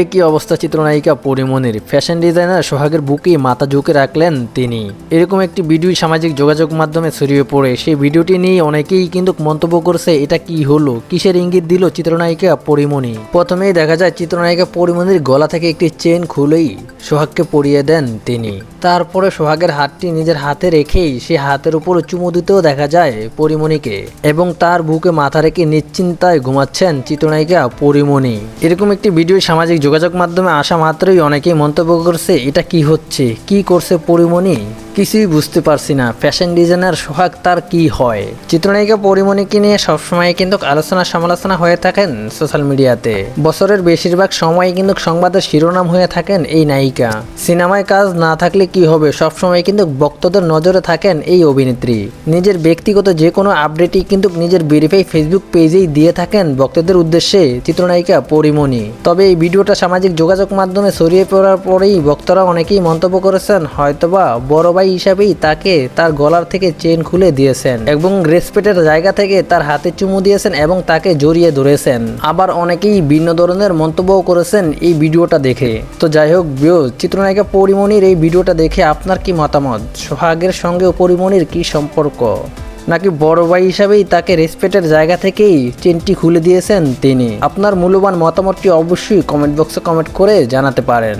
এ কি অবস্থা চিত্রনায়িকা পরিমনির ফ্যাশন ডিজাইনার সোহাগের বুকে মাথা ঝুঁকে রাখলেন তিনি। এরকম একটি ভিডিও সামাজিক যোগাযোগ মাধ্যমে ছড়িয়ে পড়ে। সেই ভিডিওটি নিয়ে অনেকেই কিন্তু মন্তব্য করছে, এটা কি হলো? কিসের ইঙ্গিত দিল চিত্রনায়িকা পরিমনি প্রথমেই দেখা যায়, চিত্রনায়িকা পরিমনির গলা থেকে একটি চেন খুলেই সোহাগকে পরিয়ে দেন তিনি। তারপরে সোহাগের হাতটি নিজের হাতে রেখেই সে হাতের উপর চুমু দিতেও দেখা যায় পরিমণিকে। এবং তার বুকে মাথা রেখে নিশ্চিন্তায় ঘুমাচ্ছেন চিত্রনায়িকা পরিমণি। এরকম একটি ভিডিও সামাজিক যোগাযোগ মাধ্যমে আসা মাত্রই অনেকেই মন্তব্য করছে, এটা কি হচ্ছে? কি করছে পরিমণি? কিছুই বুঝতে পারছি না। ফ্যাশন ডিজাইনার সোহাগ, তার কি হয়? চিত্রনায়িকা পরিমণিকে নিয়ে সবসময় কিন্তু আলোচনা সমালোচনা হয়ে থাকেন সোশ্যাল মিডিয়াতে বছরের বেশিরভাগ সময় কিন্তু সংবাদের শিরোনাম হয়ে থাকেন এই নায়িকা। সিনেমায় কাজ না থাকলে কি হবে? সবসময় কিন্তু ভক্তদের নজরে থাকেন এই অভিনেত্রী। নিজের ব্যক্তিগত যে কোনো আপডেটই কিন্তু নিজের ভেরিফাই ফেসবুক পেজেই দিয়ে থাকেন ভক্তদের উদ্দেশ্যে চিত্রনায়িকা পরিমণি। তবে এই ভিডিওটা সামাজিক যোগাযোগ মাধ্যমে ছড়িয়ে পড়ার পরেই ভক্তরা অনেকেই মন্তব্য করেছেন, হয়তোবা বড় হিসাবেই তাকে তার গলার থেকে চেন খুলে দিয়েছেন এবং রেসপেক্টের জায়গা থেকে তার হাতে চুমু দিয়েছেন এবং তাকে জড়িয়ে ধরেছেন। আবার অনেকেই ভিন্ন ধরনের মন্তব্যও করেছেন এই ভিডিওটা দেখে। তো যাই হোক চিত্রনায়িকা পরিমণির এই ভিডিওটা দেখে আপনার কি মতামত? সোহাগের সঙ্গে পরিমণির কি সম্পর্ক? নাকি বড় ভাই হিসাবেই তাকে রেসপেক্টের জায়গা থেকেই চেনটি খুলে দিয়েছেন তিনি? আপনার মূল্যবান মতামতটি অবশ্যই কমেন্ট বক্সে কমেন্ট করে জানাতে পারেন।